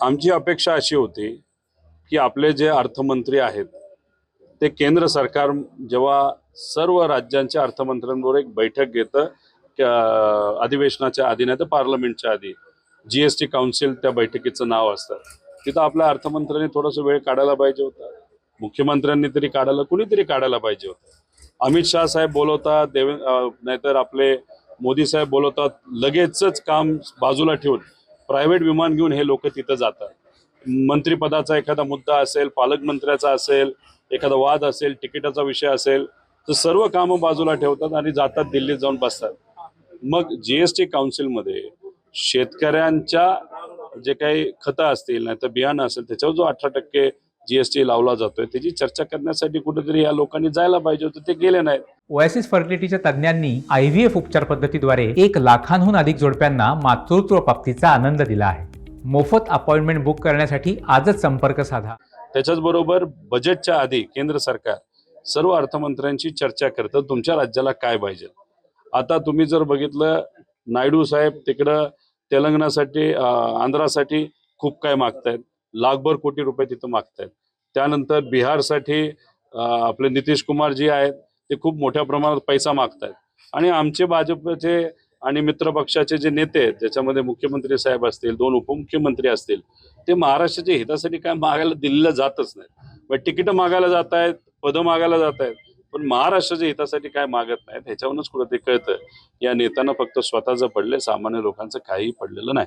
आमची अपेक्षा अशी होती की आपले जे अर्थमंत्री आहेत ते केंद्र सरकार जेव्हा सर्व राज्यांच्या अर्थमंत्र्यांबरोबर एक बैठक घेतं अधिवेशनाच्या आधी नाही तर पार्लमेंटच्या आधी जी एस टी काउन्सिल त्या बैठकीचं नाव असतं. तिथं आपल्या अर्थमंत्र्यांनी थोडासा वेळ काढायला पाहिजे होता. मुख्यमंत्र्यांनी तरी काढायला कुणीतरी काढायला पाहिजे होतं. अमित शाह साहेब बोलवतात देवे नाहीतर आपले मोदी साहेब बोलवतात लगेचच काम बाजूला ठेवून. प्रायव्हेट विमान घेऊन हे लोक तिथं जातात. मंत्रिपदाचा एखादा मुद्दा असेल पालकमंत्र्याचा असेल एखादा वाद असेल तिकिटाचा विषय असेल तर सर्व कामं बाजूला ठेवतात आणि जातात दिल्लीत जाऊन बसतात. मग जीएसटी काउन्सिलमध्ये शेतकऱ्यांच्या जे काही खतं असतील नाही तर बियाणं असेल त्याच्यावर जो अठरा टक्के जीएसटी लावला जातोय. त्याची चर्चा करण्यासाठी कुठेतरी या लोकांनी जायला पाहिजे होतं. ते गेले नाहीत. ओएसिस फर्टिलिटीच्या तज्ज्ञांनी आय व्ही एफ उपचार पद्धतीद्वारे एक लाखांहून अधिक जोडप्यांना मातृत्व प्राप्तीचा आनंद दिला आहे. मोफत अपॉइंटमेंट बुक करण्यासाठी आजच संपर्क साधा. त्याच्याच बरोबर बजेटच्या आधी केंद्र सरकार सर्व अर्थमंत्र्यांची चर्चा करतं. तुमच्या राज्याला काय पाहिजे? आता तुम्ही जर बघितलं नायडू साहेब तिकडं तेलंगणासाठी आंध्रासाठी खूप काय मागतायत. लाखभर कोटी रुपये तिथं मागतायत. त्यानंतर बिहारसाठी आपले नितीश कुमार जी आहेत ते खूप मोठ्या प्रमाणात पैसा मागतायत. आणि आमचे भाजपचे आणि मित्र पक्षाचे जे नेते आहेत ज्याच्यामध्ये मुख्यमंत्री साहेब असतील दोन उपमुख्यमंत्री असतील ते महाराष्ट्राच्या हितासाठी काय मागायला दिल्लीला जातच नाहीत मग म्हणजे तिकीट मागायला जात आहेत पदं मागायला जात आहेत पण महाराष्ट्राच्या हितासाठी काय मागत नाहीत ह्याच्यावरूनच कुठं ते कळतं. या नेत्यांना फक्त स्वतःचं पडले सामान्य लोकांचं काहीही पडलेलं नाही.